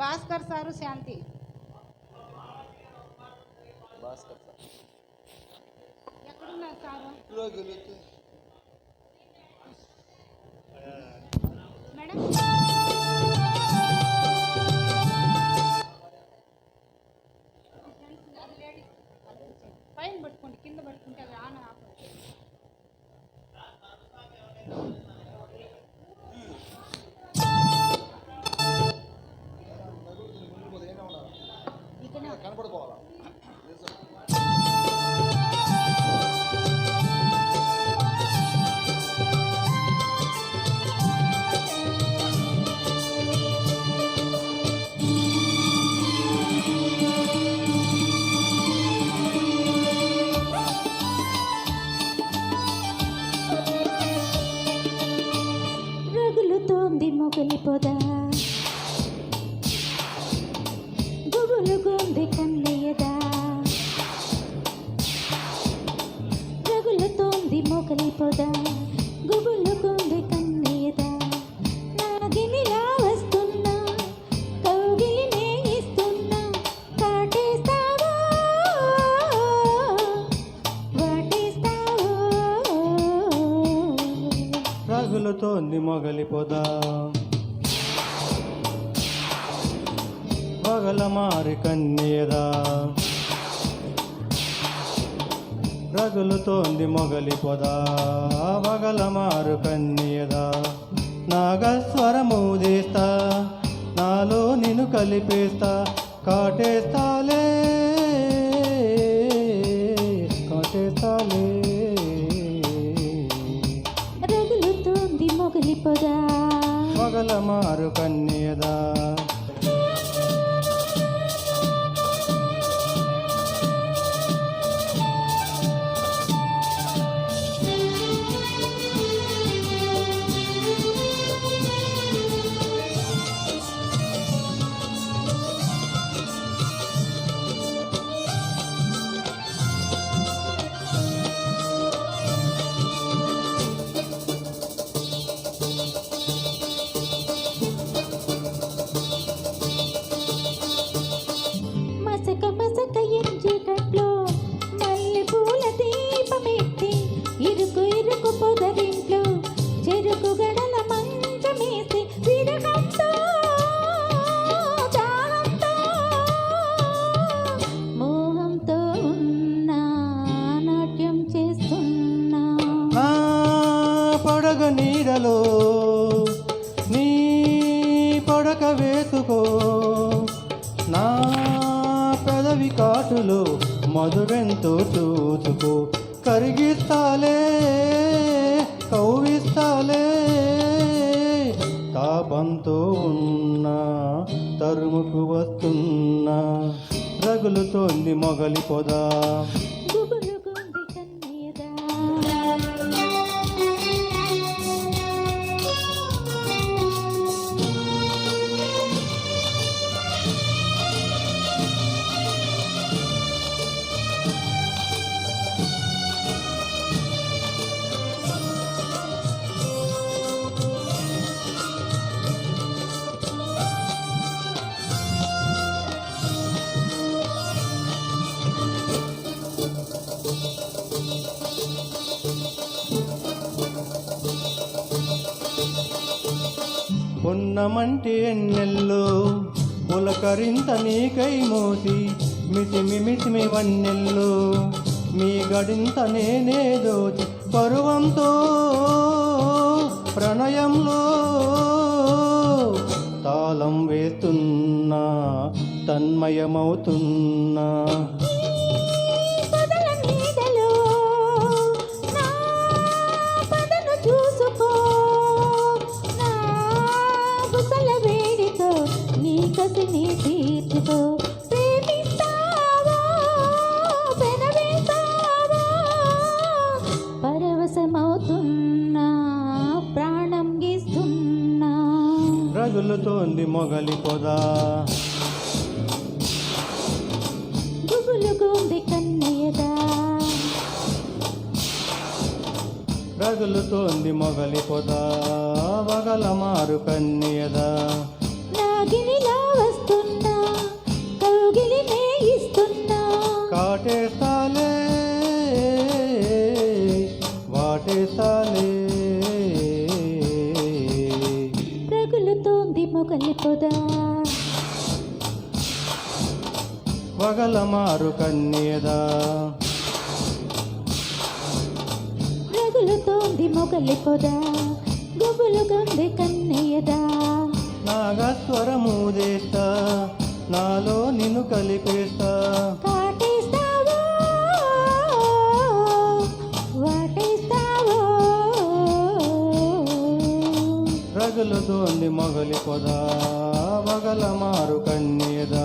Bhaskar sir శాంతి. Bhaskar sir. ఎక్కడున్నారు sir? Madam? పైన పట్టుకోండి కింద పట్టుకుంటే అది ఆన్ కనపడుకోవాలా రగులుతోంది మొగలి పొద గుబులుగొంది కన్నయ్యదా మొగలి పొద గుబులుగొంది కన్నీద. నాగినిలా వస్తున్నా కౌగిలి నేయిస్తున్నా కాటేస్తావో వాటేస్తావో. రగులుతోంది మొగలి పొద పగల మారి కన్నేదా. రగులుతోంది మొగలి పొద పగల మారు కన్నేదా నాగస్వరము తీస్తా నాలో నిన్ను కలిపేస్తా. కాటేస్తాలే కాటేస్తాలే. రగులుతోంది మొగలి పొద. పగల మారు కన్యదా నీడలో నీ పడక వేసుకో. నా పెదవి కాటులో మధురెంతో చూసుకో కరిగిస్తాలే కౌవిస్తాలే తాపంతో ఉన్నా తరుముకు వస్తున్నా రగులుతోంది మొగలి పొదా. పొన్నమంటి ఎన్నెల్లో పులకరింత నీకై మోసి మిసిమి మితిమి వన్నెల్లో. మీ గడింత నేనే దోచి పరువంతో ప్రణయంలో తాళం వేస్తున్నా తన్మయమవుతున్నా. తీర్చుకో ప్రేమిస్తావా పెనవేస్తావా పరవశమవుతున్నా ప్రాణం గీస్తున్నా. రగులుతోంది మొగలి పొదా. గుబులుగుంది కన్నయ్యదా రగులుతోంది మొగలి పొద. వగల మారు కన్యదా దేశాలే రగులుతోంది మొగలి పొద. వగలమారు కన్యదా రగులుతోంది మొగలి పొద. గొబ్బలు గండి కన్నయ్యదా నాగస్వరము పగలతోంది మొగలి పొద పగల మారు కన్యదా